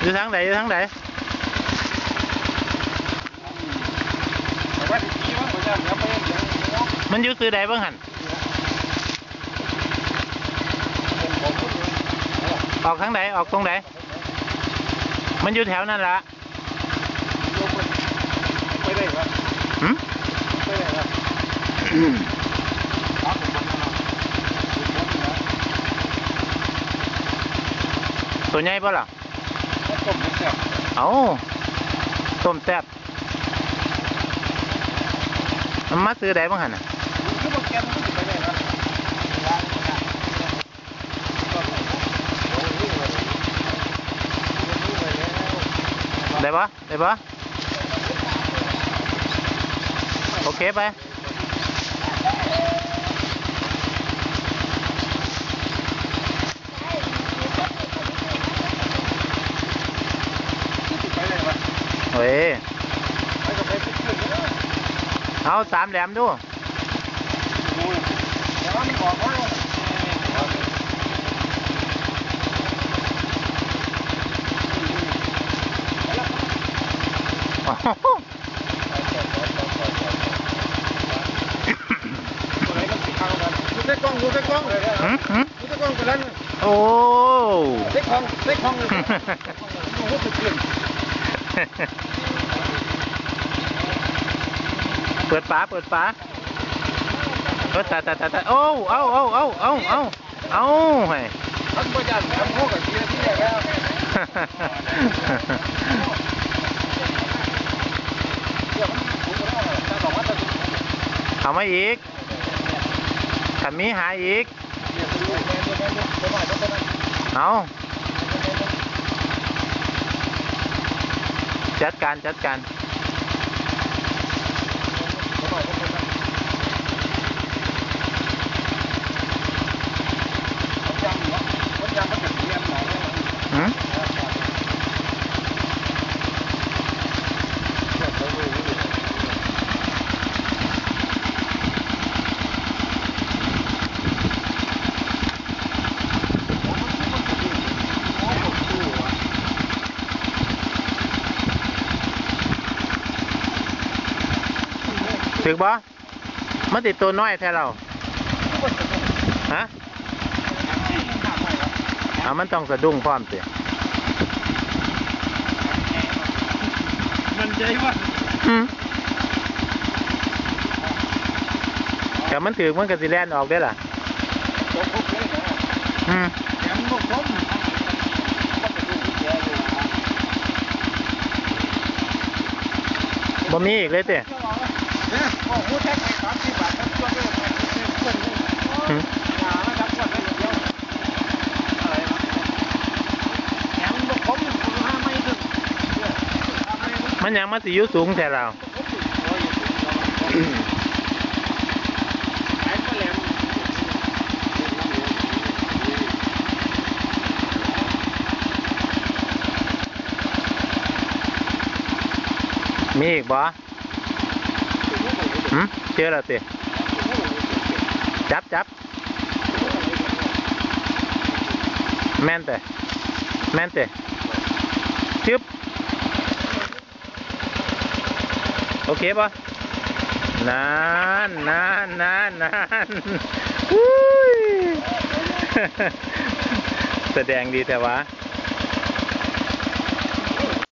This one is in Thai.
อยู่ทางไหนอยู่ทางไหนมันอยู่ซื้อใดบ้างหันออกทางไหนออกตรงไหนมันอยู่แถวนั่นละโยกมันไม่ได้ครับหืมไม่ได้ครับครับผมมันนะผมผมนะตัวใหญ่ปะล่ะ แล้มแซ่บเอาต้มแซ่บมันมาซื้อใดบ้างหันน่ะผมคิดว่าแกมันจะไปได้ครับร้านนะก็โอ้ยนี่เลยนี่เลยแล้วได้ปะได้ปะโอเคไปได้ปะ เฮ้ยไปก็ไปขึ้นขึ้นเลยเอาสามแหลมดูเดี๋ยวมันบอกว่าโอ้โหตัวไหนก็ติดข้างกันดูเส้กล้องดูเส้กล้องเลยหืมหืมดูเส้กล้องไปแล้วเนี่ยโอ้เส้กล้องเส้กล้องเลยโอ้โหสุดเกิน เปิดฝาเปิดฝาเออตายตาตายตาโอ้เอาเอาเอาเอาเอาเอาเฮ้ยท่านประหยัดทำพวกกับทีละที่แล้วเอามาอีกขันมีหาอีกเอา จัดการจัดการ ตัวใหม่ตัวนั้นยำเนาะยำมันจะเรียมหน่อย หืม ถึกบ่มันติดตัวน้อยแท้เราฮะเอามันต้องสะดุ้งพร้อมสิมันใจว่าอืมแต่มันถือมันกับสิแลนออกได้อล่ะตกคุกเลยนะอืมยังบ่คมก็ไปดูที่แกเลยนะบ่มีอีกเลยเต้ มันยังเนี่ยหาไม่ถึงมันยังมาสิยูสูงแต่เราโอ้ยไอ้ก็แหลมมีอีกบ่ หืมเจอแล้วเต้จับจับแม่นเต้แม่นเต้จึ๊บโอเคปะนานนานนานนานแสดงดีแต่ว่า